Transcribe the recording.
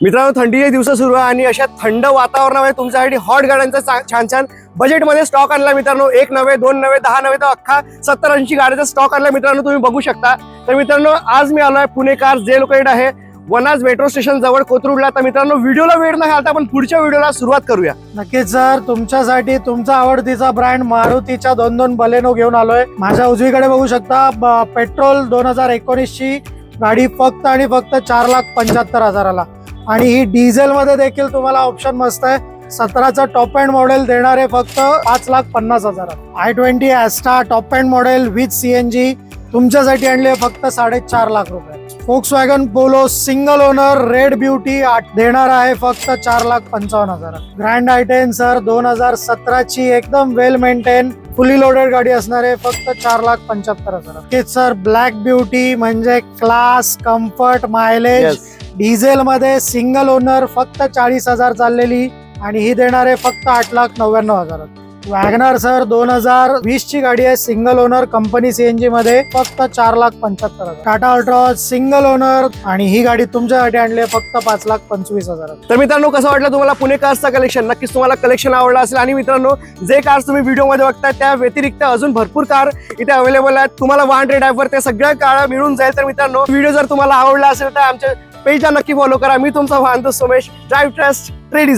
मित्रांनो थंडीचे दिवस सुरू आहे आणि अशा थंड वातावरणामध्ये तुमच्यासाठी हॉट गाड्यांचा छान छान बजेटमध्ये स्टॉक आणला मित्रांनो. एक नव्हे दोन नव्हे दहा नव्हे तर अख्खा सत्तर ऐंशी गाड्याचा स्टॉक आणला मित्रांनो तुम्ही बघू शकता. तर मित्रांनो आज मी आलोय पुणे कार जे लोकेट आहे वनाज मेट्रो स्टेशन जवळ कोथरूडला. तर मित्रांनो व्हिडिओला वेळ न घालता आपण पुढच्या व्हिडिओला सुरुवात करूया. नक्कीच सर तुमच्यासाठी तुमचा आवडतीचा ब्रँड मारुतीच्या दोन दोन बलेनो घेऊन आलोय. माझ्या उजवीकडे बघू शकता पेट्रोल दोन हजार एकोणीस ची गाडी फक्त आणि फक्त चार लाख पंच्याहत्तर हजाराला. आणि ही डिझेल मध्ये देखील तुम्हाला ऑप्शन मस्त आहे. सतराचं टॉप अँड मॉडेल देणारे फक्त पाच लाख पन्नास हजार i twenty Asta top end model with C N G तुमच्यासाठी आणले फक्त साडेचार लाख रुपये. Volkswagen Polo single owner red beauty देणार आहे फक्त चार लाख पंचावन्न हजार ग्रँड आयटेन सर दोन हजार सतराची एकदम वेल मेंटेन फुली लोडेड गाडी असणार आहे फक्त चार लाख पंच्याहत्तर हजार सर ब्लॅक ब्युटी म्हणजे क्लास कम्फर्ट मायलेज डिझेलमध्ये सिंगल ओनर फक्त चाळीस हजार चाललेली आणि ही देणार आहे फक्त आठ लाख नव्याण्णव हजारात. वॅगनार सर दोन हजार वीस ची गाडी आहे सिंगल ओनर कंपनी सीएनजी मध्ये फक्त चार लाख पंच्याहत्तर हजार. टाटा अल्ट्रॉज सिंगल ओनर आणि ही गाडी तुमच्यासाठी आणली आहे फक्त पाच लाख पंचवीस हजार तर मित्रांनो कसं वाटलं तुम्हाला पुणे कार्सचा कलेक्शन नक्कीच तुम्हाला कलेक्शन आवडलं असेल. आणि मित्रांनो जे कार्स तुम्ही व्हिडिओमध्ये बघताय त्या व्यतिरिक्त अजून भरपूर कार इथे अवेलेबल आहेत. तुम्हाला वन हंड्रेड ॲपवर त्या सगळ्या कार मिळून जाईल. तर मित्रांनो व्हिडिओ जर तुम्हाला आवडला असेल तर आमच्या पेजला नक्की फॉलो करा. मी तुमचा वाहनतो सुमेश. Drive trust trade